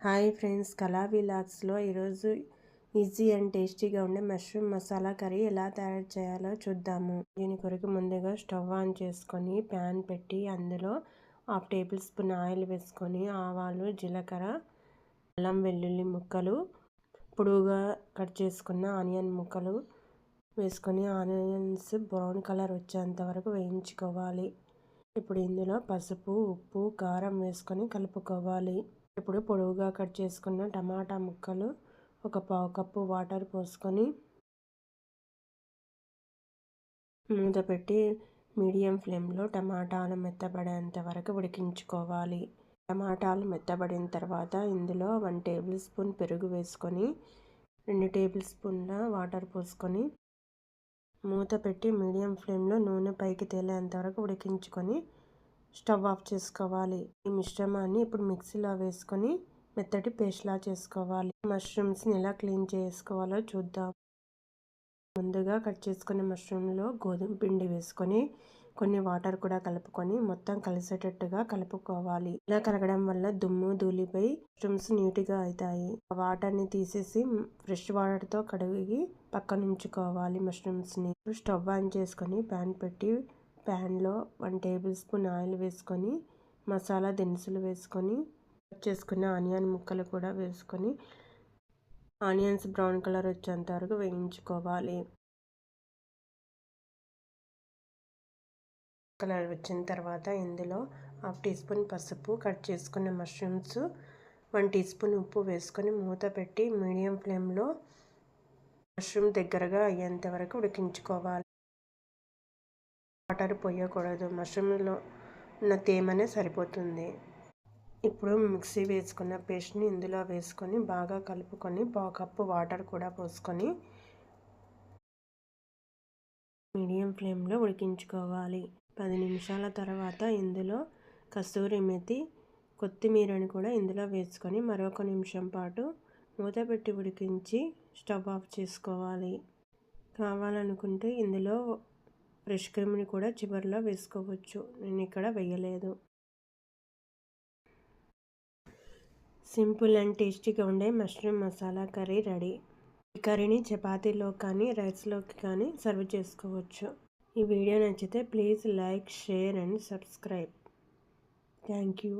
Hi friends. కళా విలాగ్స్లో ఈరోజు easy and టేస్టీగా ఉండే మష్రూమ్ మసాలా కర్రీ ఎలా తయారు చేయాలో చూద్దాము. దీని కొరకు ముందుగా స్టవ్ ఆన్ చేసుకొని ప్యాన్ పెట్టి అందులో హాఫ్ టేబుల్ స్పూన్ ఆయిల్ వేసుకొని ఆవాలు జీలకర్ర అల్లం వెల్లుల్లి ముక్కలు పొడుగుగా కట్ చేసుకున్న ఆనియన్ ముక్కలు వేసుకొని ఆనియన్స్ బ్రౌన్ కలర్ వచ్చేంత వరకు వేయించుకోవాలి. ఇప్పుడు ఇందులో పసుపు ఉప్పు కారం వేసుకొని కలుపుకోవాలి. ఇప్పుడు పొడవుగా కట్ చేసుకున్న టమాటా ముక్కలు ఒక పావు కప్పు వాటర్ పోసుకొని మూత పెట్టి మీడియం ఫ్లేమ్లో టమాటాలు మెత్తబడేంత వరకు ఉడికించుకోవాలి. టమాటాలు మెత్తబడిన తర్వాత ఇందులో వన్ టేబుల్ స్పూన్ పెరుగు వేసుకొని రెండు టేబుల్ స్పూన్ల వాటర్ పోసుకొని మూత పెట్టి మీడియం ఫ్లేమ్లో నూనె పైకి తేలేంత వరకు ఉడికించుకొని స్టవ్ ఆఫ్ చేసుకోవాలి. ఈ మిశ్రమాన్ని ఇప్పుడు మిక్సీలో వేసుకొని మెత్తటి పేస్ట్లా చేసుకోవాలి. మష్రూమ్స్ని ఎలా క్లీన్ చేసుకోవాలో చూద్దాం. ముందుగా కట్ చేసుకున్న మష్రూమ్లో గోధుమ పిండి వేసుకొని కొన్ని వాటర్ కూడా కలుపుకొని మొత్తం కలిసేటట్టుగా కలుపుకోవాలి. ఇలా కలగడం వల్ల దుమ్ము ధూళిపై మష్రూమ్స్ నీట్గా అవుతాయి. ఆ వాటర్ని తీసేసి ఫ్రెష్ వాటర్తో కడిగి పక్కన ఉంచుకోవాలి మష్రూమ్స్ని స్టవ్ ఆన్ చేసుకొని ప్యాన్ పెట్టి ప్యాన్లో వన్ టేబుల్ స్పూన్ ఆయిల్ వేసుకొని మసాలా దినుసులు వేసుకొని కట్ చేసుకున్న ఆనియన్ ముక్కలు కూడా వేసుకొని ఆనియన్స్ బ్రౌన్ కలర్ వచ్చేంత వరకు వేయించుకోవాలి. కలర్ వచ్చిన తర్వాత ఇందులో హాఫ్ టీ స్పూన్ పసుపు కట్ చేసుకున్న మష్రూమ్స్ వన్ టీ స్పూన్ ఉప్పు వేసుకొని మూత పెట్టి మీడియం ఫ్లేమ్లో మష్రూమ్ దగ్గరగా అయ్యేంత వరకు ఉడికించుకోవాలి. వాటర్ పోయకూడదు మష్రూమ్లో ఉన్న తేమనే సరిపోతుంది. ఇప్పుడు మిక్సీ వేసుకున్న పేస్ట్ని ఇందులో వేసుకొని బాగా కలుపుకొని పావు కప్పు వాటర్ కూడా పోసుకొని మీడియం ఫ్లేమ్లో ఉడికించుకోవాలి. పది నిమిషాల తర్వాత ఇందులో కస్తూరి మెతి కొత్తిమీరని కూడా ఇందులో వేసుకొని మరొక నిమిషం పాటు మూత పెట్టి ఉడికించి స్టవ్ ఆఫ్ చేసుకోవాలి. కావాలనుకుంటే ఇందులో ఫ్రెష్ క్రీమ్ని కూడా చివరిలో వేసుకోవచ్చు. నేను ఇక్కడ వేయలేదు. సింపుల్ అండ్ టేస్టీగా ఉండే మష్రూమ్ మసాలా కర్రీ రెడీ. ఈ కర్రీని చపాతీలో కానీ రైస్లోకి కానీ సర్వ్ చేసుకోవచ్చు. ఈ వీడియో నచ్చితే please like share and subscribe. Thank you.